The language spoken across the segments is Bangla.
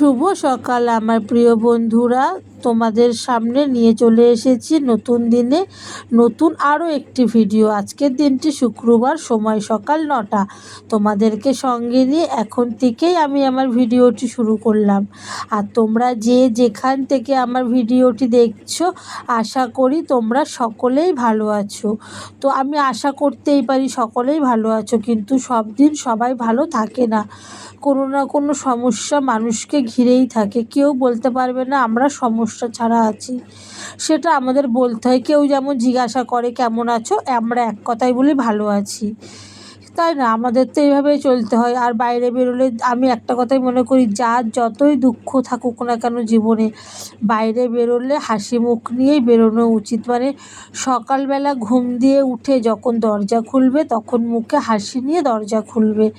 শুভ সকাল আমার প্রিয় বন্ধুরা। তোমাদের সামনে নিয়ে চলে এসেছি নতুন দিনে। নতুন আরও একটি ভিডিও। আজকের দিনটি শুক্রবার, সময় সকাল নটা। তোমাদেরকে সঙ্গে নিয়ে এখন থেকেই আমি আমার ভিডিওটি শুরু করলাম। আর তোমরা যে যেখান থেকে আমার ভিডিওটি দেখছ, আশা করি তোমরা সকলেই ভালো আছো। তো আমি আশা করতেই পারি সকলেই ভালো আছো, কিন্তু সব দিন সবাই ভালো থাকে না। কোনো না কোনো সমস্যা মানুষকে ঘিরেই থাকে। কেউ বলতে পারবে না, আমরা সমস্যা ছাড়া আছি। সেটা আমাদের বলতে হয়। কেউ যেমন জিজ্ঞাসা করে, কেমন আছো? আমরা এক কথাই বলি, ভালো আছি। তাই না? আমাদের তো এইভাবেই চলতে হয়। আর বাইরে বেরোলে আমি একটা কথাই মনে করি, যার যতই দুঃখ থাকুক না কেন জীবনে, বাইরে বেরোলে হাসি মুখ নিয়েই বেরোনো উচিত। মানে সকালবেলা ঘুম দিয়ে উঠে যখন দরজা খুলবে, তখন মুখে হাসি নিয়ে দরজা খুলবে।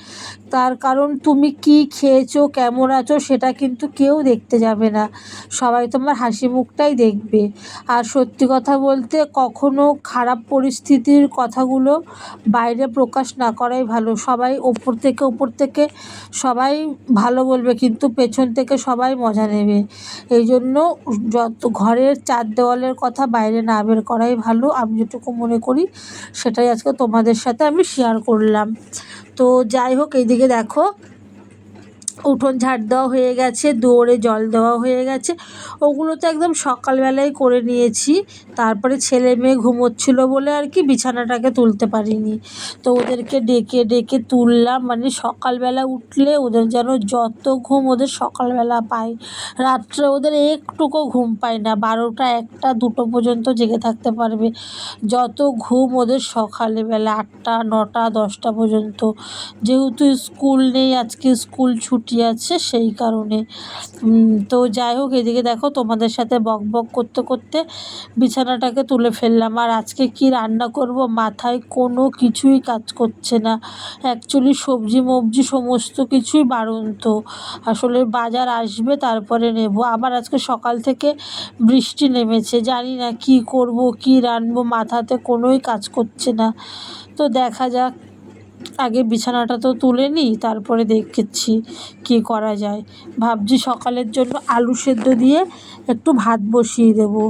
তার কারণ তুমি কি খেয়েছো, কেমন আছো, সেটা কিন্তু কেউ দেখতে যাবে না। সবাই তোমার হাসি মুখটাই দেখবে। আর সত্যি কথা বলতে, কখনো খারাপ পরিস্থিতির কথাগুলো বাইরে প্রকাশ না করাই ভালো। সবাই ওপর থেকে ওপর থেকে সবাই ভালো বলবে, কিন্তু পেছন থেকে সবাই মজা নেবে। এই জন্য যত ঘরের চার দেওয়ালের কথা বাইরে না বের করাই ভালো। আমি যেটুকু মনে করি, সেটাই আজকে তোমাদের সাথে আমি শেয়ার করলাম। তো যাই হোক এইদিকে দেখো উঠোন ঝাড় দেওয়া হয়ে গেছে দৌড়ে জল দেওয়া হয়ে গেছে। ওগুলো তো একদম সকালবেলায় করে নিয়েছি। তারপরে ছেলে মেয়ে ঘুমোচ্ছিল বলে আর কি বিছানাটাকে তুলতে পারিনি। তো ওদেরকে ডেকে ডেকে তুললাম। মানে সকালবেলা উঠলে ওদের যেন যত ঘুম ওদের সকালবেলা পায়। রাত্রে ওদের একটুকু ঘুম পায় না। বারোটা, একটা, দুটো পর্যন্ত জেগে থাকতে পারবে। যত ঘুম ওদের সকালবেলা আটটা, নটা, দশটা পর্যন্ত। যেহেতু স্কুল নেই, আজকে স্কুল ছুটি ছুটি আছে সেই কারণে। তো যাই হোক, এদিকে দেখো তোমাদের সাথে বক বক করতে করতে বিছানাটাকে তুলে ফেললাম। আর আজকে কি রান্না করব? মাথায় কোনো কিছুই কাজ করছে না। অ্যাকচুয়ালি সবজি মবজি সমস্ত কিছুই বাড়ন্ত। আসলে বাজার আসবে, তারপরে নেব। আবার আজকে সকাল থেকে বৃষ্টি নেমেছে। জানি না কি করব, কি রানবো মাথাতে কোনোই কাজ করছে না। তো দেখা যাক আগে বিছানাটা তো তুলে নিই, তারপরে দেখছি কি করা যায়। ভাবছি সকালের জন্য আলু সেদ্ধ দিয়ে একটু ভাত বসিয়ে দেবো।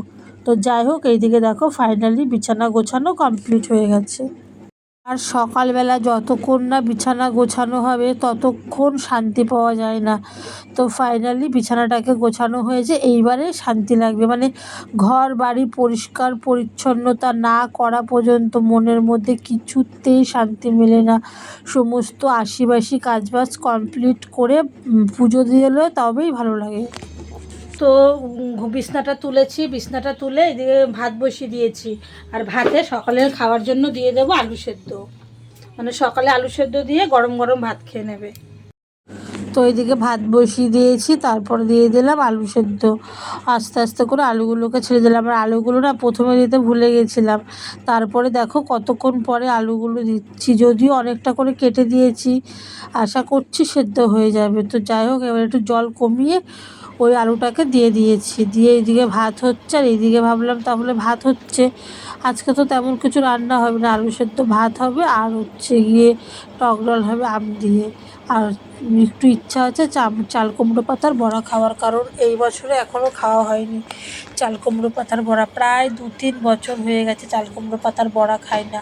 তো যাই হোক, এইদিকে দেখো ফাইনালি বিছানা গোছানো কমপ্লিট হয়ে গেছে। আর সকালবেলা যতক্ষণ না বিছানা গোছানো হবে, ততক্ষণ শান্তি পাওয়া যায় না। তো ফাইনালি বিছানাটাকে গোছানো হয়েছে, এইবারে শান্তি লাগবে। মানে ঘর, বাড়ি পরিষ্কার, পরিচ্ছন্নতা না করা পর্যন্ত মনের মধ্যে কিছুতেই শান্তি মেলে না। সমস্ত আশিবাসি কাজবাজ কমপ্লিট করে পুজো দিলে তবেই ভালো লাগে। তো বিছনাটা তুলেছি, বিছনাটা তুলে এদিকে ভাত বসিয়ে দিয়েছি। আর ভাতে সকালে খাওয়ার জন্য দিয়ে দেবো আলু সেদ্ধ। মানে সকালে আলু সেদ্ধ দিয়ে গরম গরম ভাত খেয়ে নেবে। তো এইদিকে ভাত বসিয়ে দিয়েছি, তারপরে দিয়ে দিলাম আলু সেদ্ধ। আস্তে আস্তে করে আলুগুলোকে ছেড়ে দিলাম। আর আলুগুলো না প্রথমে দিতে ভুলে গেছিলাম। তারপরে দেখো কতক্ষণ পরে আলুগুলো দিচ্ছি। যদিও অনেকটা করে কেটে দিয়েছি, আশা করছি সেদ্ধ হয়ে যাবে। তো যাই হোক, এবার একটু জল কমিয়ে ওই আলুটাকে দিয়ে দিয়েছি। দিয়ে এইদিকে ভাত হচ্ছে। আর এইদিকে ভাবলাম তাহলে ভাত হচ্ছে। আজকে তো তেমন কিছু রান্না হবে না। আলু সেদ্ধ ভাত হবে। আর হচ্ছে গিয়ে টক ডাল হবে আম দিয়ে। আর একটু ইচ্ছা আছে চাল কুমড়ো পাতার বড়া খাওয়ার, কারণ এই বছরে এখনও খাওয়া হয়নি। চাল কুমড়ো পাতার বড়া প্রায় দু তিন বছর হয়ে গেছে চাল কুমড়ো পাতার বড়া খাই না।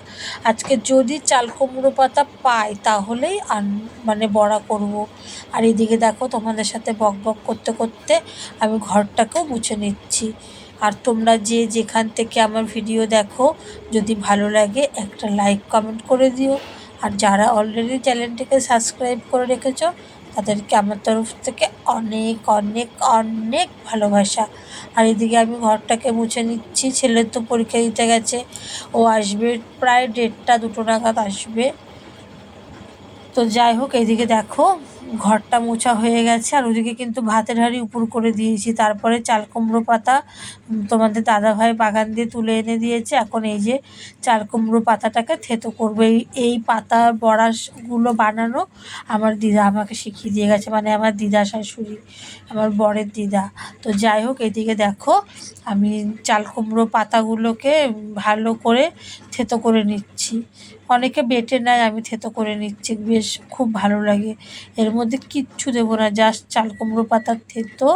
আজকে যদি চাল কুমড়ো পাতা পাই, তাহলেই আন মানে বড়া করব। আর এদিকে দেখো তোমাদের সাথে বক বক করতে করতে আমি ঘরটাকেও মুছে নিচ্ছি। আর তোমরা যে যেখান থেকে আমার ভিডিও দেখো, যদি ভালো লাগে একটা লাইক, কমেন্ট করে দিও। আর যারা অলরেডি চ্যানেলটিকে সাবস্ক্রাইব করে রেখেছ, তাদেরকে আমার তরফ থেকে অনেক অনেক অনেক ভালোবাসা। আর এদিকে আমি ঘরটাকে মুছে নিচ্ছি ছেলের তো পরীক্ষা দিতে গেছে। ও আসবে প্রায় দেড়টা, দুটো নাগাদ আসবে। তো যাই হোক, এদিকে দেখো। ঘরটা মোছা হয়ে গেছে, আর ওদিকে কিন্তু ভাতের হাঁড়ি উপর করে দিয়েছি। তারপরে চাল কুমড়ো পাতা তোমাদের দাদাভাই বাগান দিয়ে তুলে এনে দিয়েছে। এখন এই যে চাল কুমড়ো পাতাটাকে থেতো করব। এই পাতা বড়াগুলো বানানো আমার দিদা আমাকে শিখিয়ে দিয়ে গেছে। মানে আমার দিদা শাশুড়ি, আমার বরের দিদা। তো যাই হোক, এদিকে দেখো, আমি চাল কুমড়ো পাতাগুলোকে ভালো করে থেতো করে নিচ্ছি। নিচ্ছি অনেকে বেটে নেয়, আমি থেতো করে নিচ্ছি, বেশ খুব ভালো লাগে। এর মধ্যে কিচ্ছু দেবো না জাস্ট চাল কুমড়ো পাতার থেতো।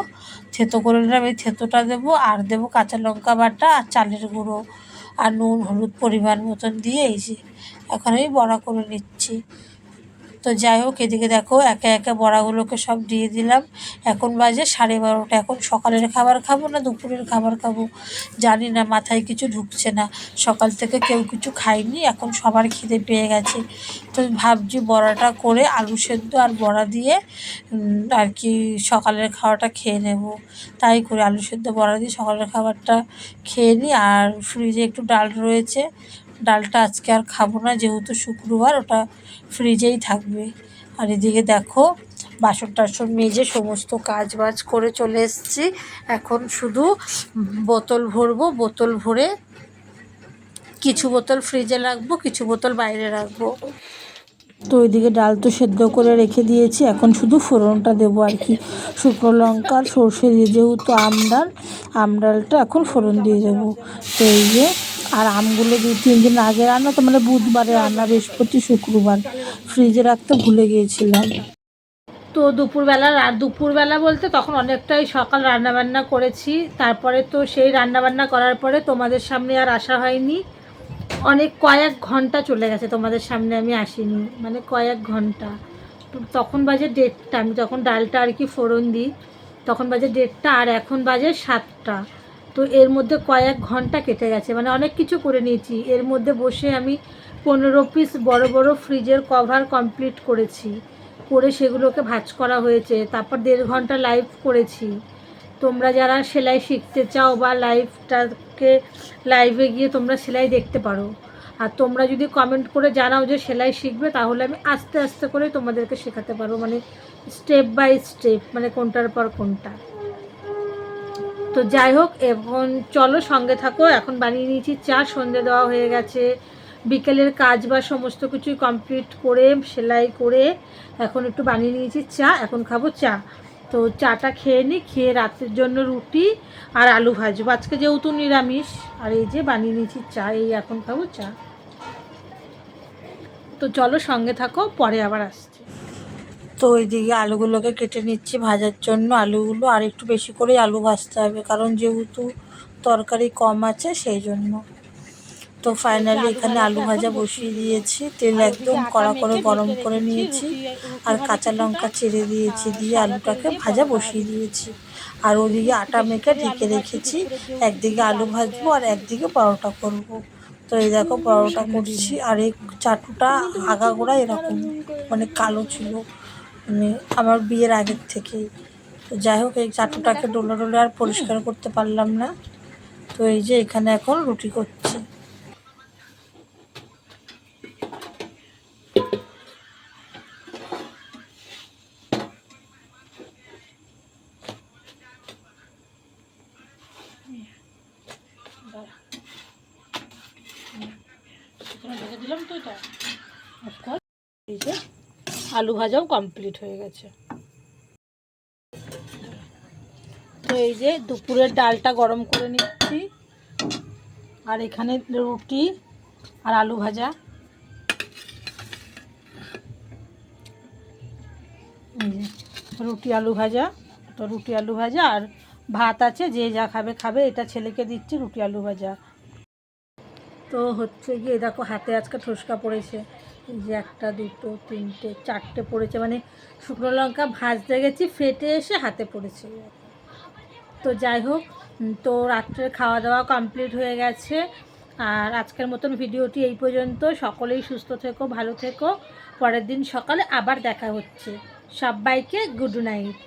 থেতো করে নিলাম এই থেতোটা দেবো, আর দেবো কাঁচা লঙ্কা বাটা আর চালের গুঁড়ো আর নুন, হলুদ পরিমাণ মতন দিয়ে এই যে, এখন আমি বড়া করে নিচ্ছি। তো যাই হোক, এদিকে দেখো একে একে বড়াগুলোকে সব দিয়ে দিলাম। এখন বাজে সাড়ে বারোটা। এখন সকালের খাবার খাব না, দুপুরের খাবার খাব? জানি না, মাথায় কিছু ঢুকছে না। সকাল থেকে কেউ কিছু খায়নি, এখন সবার খিদে পেয়ে গেছে। তো ভাবছি বড়াটা করে আলু সেদ্ধ আর বড়া দিয়ে আর কি সকালের খাওয়াটা খেয়ে নেব। তাই করে আলু সেদ্ধ, বড়া দিয়ে সকালের খাবারটা খেয়ে নিই আর ফ্রিজে একটু ডাল রয়েছে ডালটা আজকে আর খাব না, যেহেতু শুক্রবার, ওটা ফ্রিজেই থাকবে। আর এদিকে দেখো বাসন টাসন মেজে সমস্ত কাজ বাজ করে চলে এসেছি। এখন শুধু বোতল ভরবো, বোতল ভরে কিছু বোতল ফ্রিজে রাখব, কিছু বোতল বাইরে রাখব। তো ওইদিকে ডাল তো সেদ্ধ করে রেখে দিয়েছি, এখন শুধু ফোড়নটা দেবো আর কি। শুকনো লঙ্কা, সর্ষে দিয়ে যেহেতু আমডাল আমডালটা এখন ফোড়ন দিয়ে দেবো। তো এই যে আর আমগুলো দু তিন দিন আগে রান্না, তো মানে বুধবারে রান্না, বৃহস্পতি, শুক্রবার। ফ্রিজে রাখতে ভুলে গিয়েছিলাম। তো দুপুরবেলা দুপুরবেলা বলতে তখন অনেকটাই সকাল রান্নাবান্না করেছি। তারপরে তো সেই রান্নাবান্না করার পরে তোমাদের সামনে আর আসা হয়নি। অনেক কয়েক ঘণ্টা চলে গেছে তোমাদের সামনে আমি আসিনি। মানে কয়েক ঘণ্টা। তখন বাজে দেড়টা। আমি যখন ডালটা আর কি ফোড়ন দিই, তখন বাজে দেড়টা আর এখন বাজে সাতটা। তো এর মধ্যে কয়েক ঘণ্টা কেটে গেছে। মানে অনেক কিছু করে নিয়েছি। এর মধ্যে বসে আমি পনেরো পিস বড় বড় ফ্রিজের কভার কমপ্লিট করেছি। করে সেগুলোকে ভাজ করা হয়েছে। তারপর দেড় ঘণ্টা লাইভ করেছি। তোমরা যারা সেলাই শিখতে চাও বা লাইভটাকে লাইভে গিয়ে তোমরা সেলাই দেখতে পারো। আর তোমরা যদি কমেন্ট করে জানাও যে সেলাই শিখবে, তাহলে আমি আস্তে আস্তে করে তোমাদেরকে শেখাতে পারব। মানে স্টেপ বাই স্টেপ মানে কোনটার পর কোনটা। তো যাই হোক, এখন চলো সঙ্গে থাকো। এখন বানিয়ে নিয়েছি চা, সন্ধে দেওয়া হয়ে গেছে। বিকেলের কাজ বা সমস্ত কিছুই কমপ্লিট করে, সেলাই করে এখন একটু বানিয়ে নিয়েছি চা, এখন খাব চা। তো চাটা খেয়ে নিই খেয়ে রাতের জন্য রুটি আর আলু ভাজবো। আজকে যেহেতু নিরামিষ, আর এই যে বানিয়ে নিয়েছি চা, এই এখন খাব চা। তো চলো সঙ্গে থাকো, পরে আবার আসছি। তো ওইদিকে আলুগুলোকে কেটে নিচ্ছি ভাজার জন্য। আলুগুলো আর একটু বেশি করেই আলু ভাজতে হবে, কারণ যেহেতু তরকারি কম আছে সেই জন্য। তো ফাইনালি এখানে আলু ভাজা বসিয়ে দিয়েছি। তেল একদম কড়া করে গরম করে নিয়েছি। আর কাঁচা লঙ্কা চিড়ে দিয়েছি, দিয়ে আলুটাকে ভাজা বসিয়ে দিয়েছি। আর ওদিকে আটা মেখে ঢেকে রেখেছি। একদিকে আলু ভাজবো আর একদিকে পরোটা করব। তো এই দেখো পরোটা করছি। আর এই চাটুটা আগাগোড়া এরকম মানে কালো ছিল। মানে আমার বিয়ের আগের থেকেই। তো যাই হোক এই চাটুটাকে ডোলে ডোলে আর পরিষ্কার করতে পারলাম না। তো এই যে এখানে এখন রুটি করছি। দিলাম তো এটা। এই যে আলু ভাজাও কমপ্লিট হয়ে গেছে। তো এই যে দুপুরের ডালটা গরম করে নিচ্ছি। আর এখানে রুটি আর আলু ভাজা। রুটি আলু ভাজা, তো রুটি আলু ভাজা আর ভাত আছে, যে যা খাবে খাবে, এটা ছেলেকে দিচ্ছি রুটি আলু ভাজা। তো হচ্ছে গিয়ে দেখো, হাতে আজকে ঠোসকা পড়েছে। এই যে একটা, দুটো, তিনটে, চারটে পড়েছে মানে শুকনো লঙ্কা ভাজতে গেছি, ফেটে এসে হাতে পড়েছে। তো যাই হোক তো রাত্রের খাওয়া দাওয়া কমপ্লিট হয়ে গেছে। আর আজকের মতন ভিডিওটি এই পর্যন্ত। সকলেই সুস্থ থেকো, ভালো থেকো। পরের দিন সকালে আবার দেখা হচ্ছে। সবাইকে গুড নাইট